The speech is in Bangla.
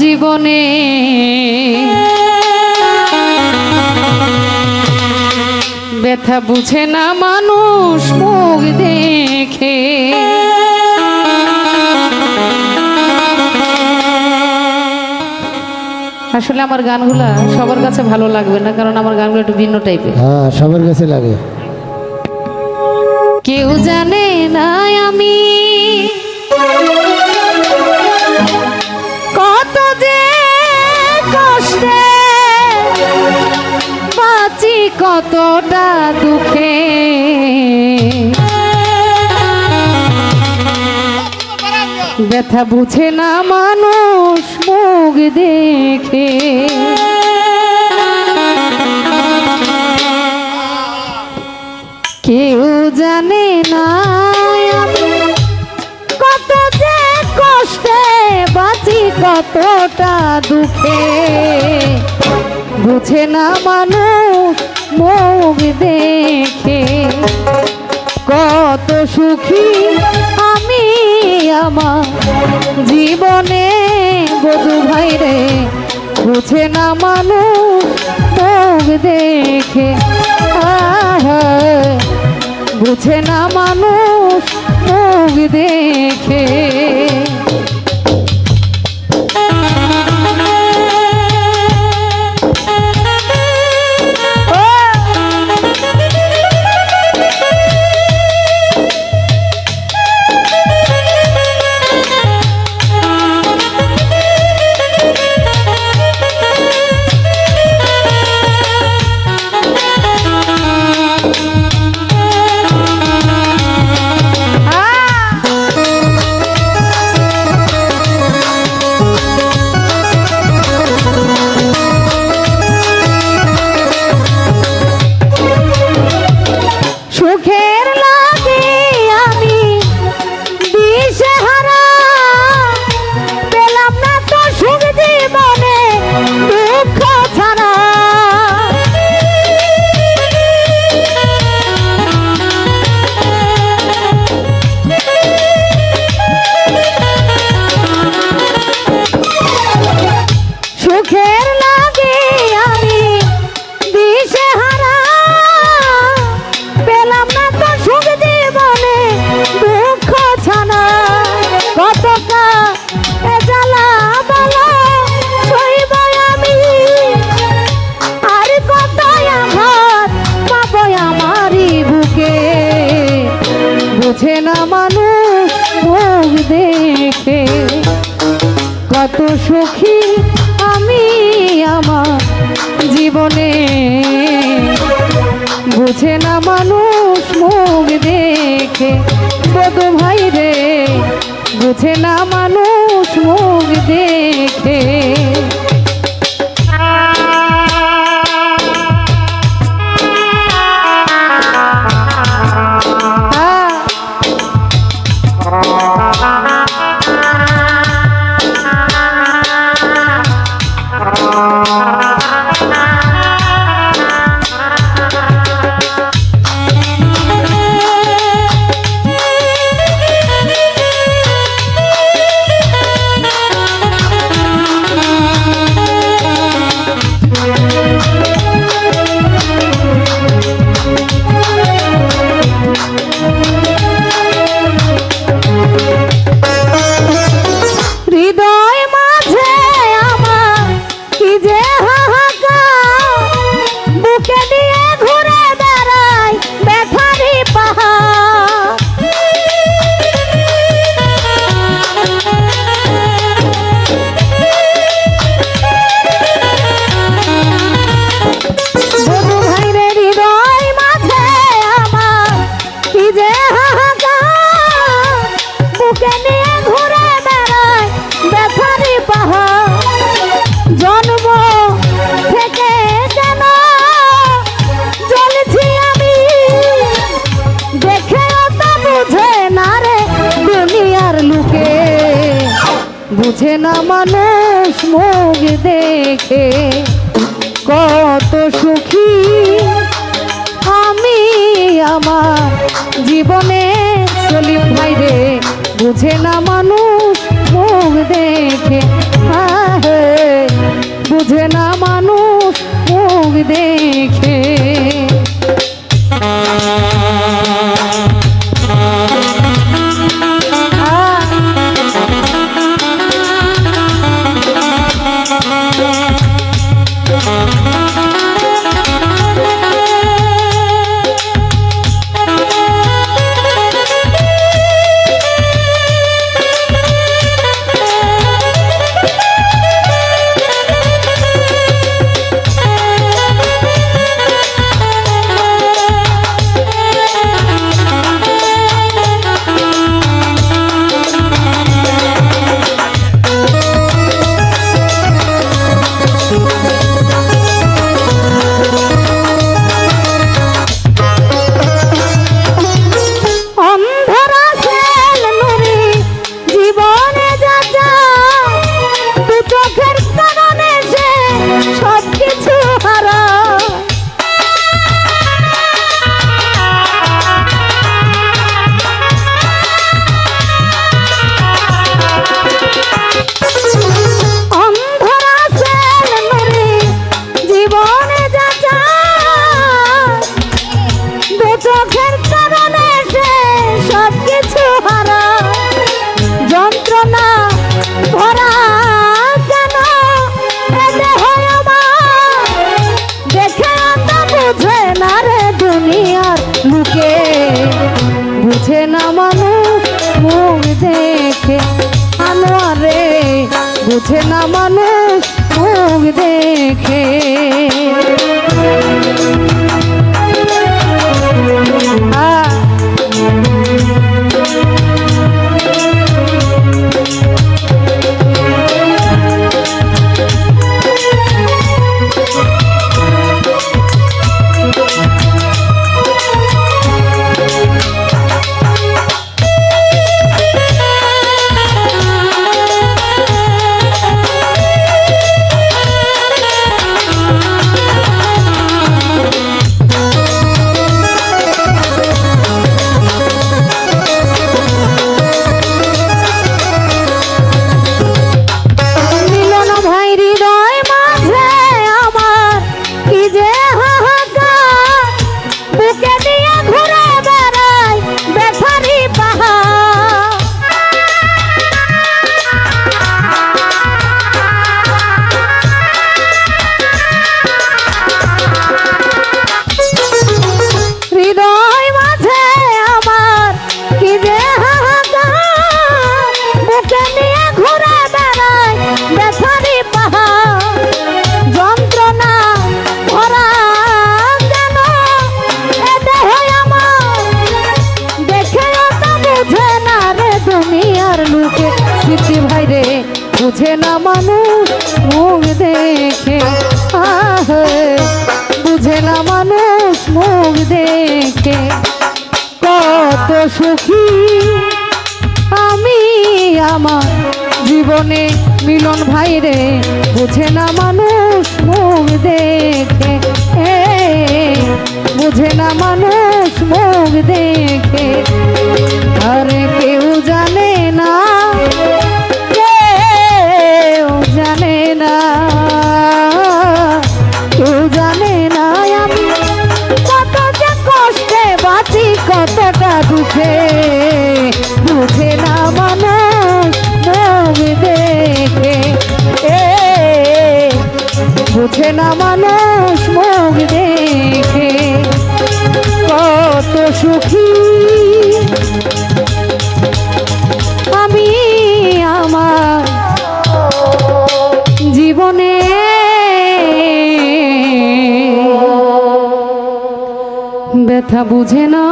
জীবনে। ব্যথা বুঝে না মানুষ মুখ দেখে। আসলে আমার গানগুলা সবার কাছে ভালো লাগবে না কারণ আমার গানগুলো একটু ভিন্ন টাইপের। হ্যাঁ সবার কাছে লাগে। কেউ জানে না আমি। কতটা দুঃখে। ব্যথা বুঝে না মানুষ মুখ দেখে। কেউ জানে না কত যে কষ্টে বাঁচি, কতটা দুঃখে। বুঝে না মানুষ দেখে। বুঝে না মানুষ মুখ দেখে। বুঝে না মানুষ মুখ দেখে। কত সুখী আমি আমার জীবনে। বুঝে না মানুষ মুখ দেখে। বধু ভাই রে, বুঝে না মানুষ মুখ দেখে। বুঝে না মানুষ মুখ দেখে কত সুখী। আমি আমার জীবনে চলি ভাইরে বুঝে না মানুষ মুখ দেখে Música বুঝে না মানুষ মুখ দেখে। আহে, বুঝে না মানুষ মুখ দেখে। কত সুখী আমি আমার জীবনে। মিলন ভাই রে, বুঝে না মানুষ মুখ দেখে। বুঝে না দুঃখে বুঝে না মুখ দেখে এ, বুঝে না মানুষ মুখ দেখে। কত সুখী আমি আমার জীবনে। ব্যথা বুঝে না